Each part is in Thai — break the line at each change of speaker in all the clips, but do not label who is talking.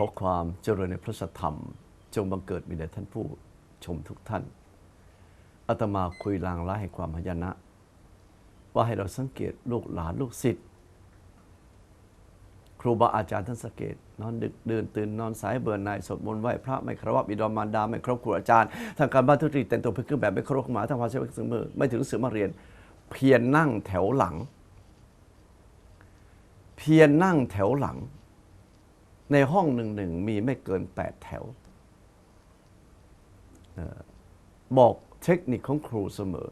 ขอความเจริญในพระสธรรม จงบังเกิดมีแด่ท่านผู้ชมทุกท่านอาตมาคุยลางร้ายแห่งความพยานะ ว่าให้เราสังเกตลูกหลานลูกศิษย์ครูบาอาจารย์ท่านสังเกต นอนดึกเดินตื่นนอนสายเบื่อหน่ายสวดมนต์ไหว้พระไม่คารวะบิดามารดาไม่ครบครูอาจารย์ทางการบ้านทุจริตแต่งตัวเป็นเครื่องแบบไม่เคารพหมาทำความเสียถึงมือไม่ถึงหนังสือมาเรียน เพียรนั่งแถวหลัง เพียรนั่งแถวหลัง ในห้องหนึ่งหนึ่งมีไม่เกินแปดแถวออบอกเทคนิคของครูเสมอ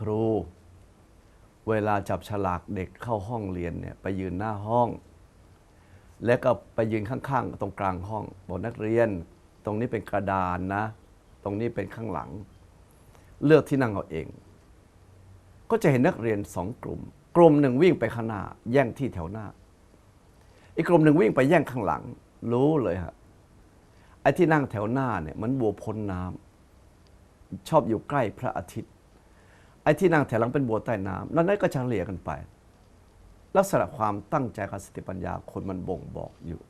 ครู เวลาจับฉลากเด็กเข้าห้องเรียนเนี่ยไปยืนหน้าห้อง แล้วก็ไปยืนข้างๆ ตรงกลางห้อง บอกนักเรียน ตรงนี้เป็นกระดานนะ ตรงนี้เป็นข้างหลัง เลือกที่นั่งเอาเอง ก็จะเห็นนักเรียนสองกลุ่ม กลุ่มหนึ่งวิ่งไปข้างหน้า แย่งที่แถวหน้า อีกกลุ่มหนึ่งวิ่งไปแย่งข้างหลัง รู้เลยฮะไอ้ที่นั่งแถวหน้าเนี่ยมันบัวพ้นน้ำชอบอยู่ใกล้พระอาทิตย์ ไอ้ที่นั่งแถวหลังเป็นบัวใต้น้ำแล้วนั่นก็เฉลี่ยกันไป ลักษณะความตั้งใจกับสติปัญญาคนมันบ่งบอกอยู่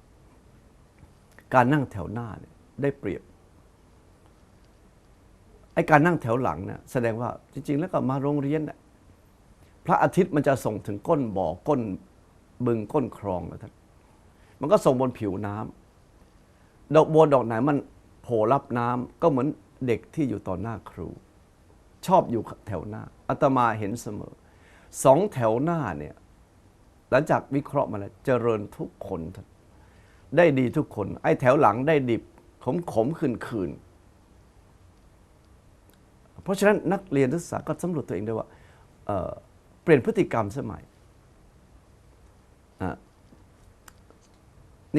การนั่งแถวหน้าเนี่ยได้เปรียบไอ้การนั่งแถวหลังเนี่ยแสดงว่าจริง ๆ แล้วก็มาโรงเรียนน่ะพระอาทิตย์มันจะส่งถึงก้นบ่อก้นบึงก้นคลองนะท่าน มันก็ส่งบนผิวน้ำดอกบัวดอกไหนมันโผล่รับน้ำก็เหมือนเด็กที่อยู่ต่อหน้าครู ชอบอยู่แถวหน้าอาตมาเห็นเสมอสองแถวหน้าเนี่ยหลังจากวิเคราะห์มาแล้วเจริญทุกคน ได้ดีทุกคน ไอ้แถวหลังได้ดิบขมขมคืนคืนเพราะฉะนั้นนักเรียนนักศึกษาก็สำรวจตัวเองด้วยว่าเเปลี่ยนพฤติกรรมสมัยอะ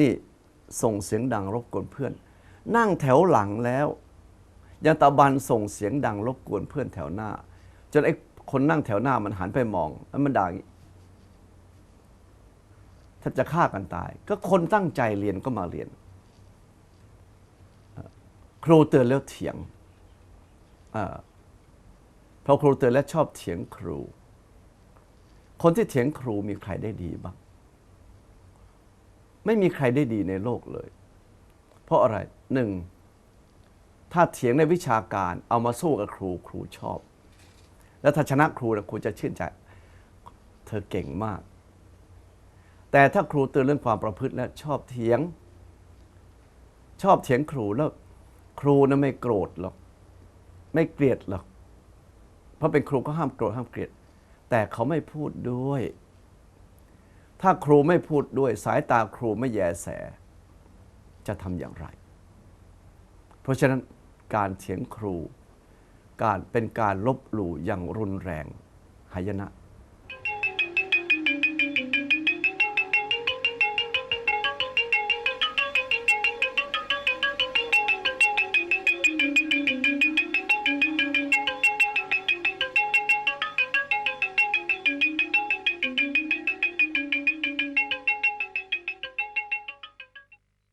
นี่ส่งเสียงดังรบกวนเพื่อน นั่งแถวหลังแล้วยังตะบันส่งเสียงดังรบกวนเพื่อนแถวหน้า จนไอ้คนนั่งแถวหน้ามันหันไปมองแล้วมันด่าอย่างนี้แทบจะฆ่ากันตาย ก็คนตั้งใจเรียนก็มาเรียน ครูเตือนแล้วเถียงอาพอครูเตือนแล้วชอบเถียงครู คนที่เถียงครูมีใครได้ดีบ้าง ไม่มีใครได้ดีในโลกเลย เพราะอะไรหนึ่งถ้าเถียงในวิชาการเอามาสู้กับครูครูชอบ แล้วถ้าชนะครูนะครูจะชื่นใจ เธอเก่งมาก แต่ถ้าครูเตือนเรื่องความประพฤติและชอบเถียง ชอบเถียงครูแล้วครูนะไม่โกรธหรอกไม่เกลียดหรอกเพราะเป็นครูก็ห้ามโกรธห้ามเกลียด แต่เขาไม่พูดด้วย ถ้าครูไม่พูดด้วยสายตาครูไม่แยแส จะทำอย่างไร เพราะฉะนั้นการเถียงครู การเป็นการลบหลู่อย่างรุนแรงหายนะ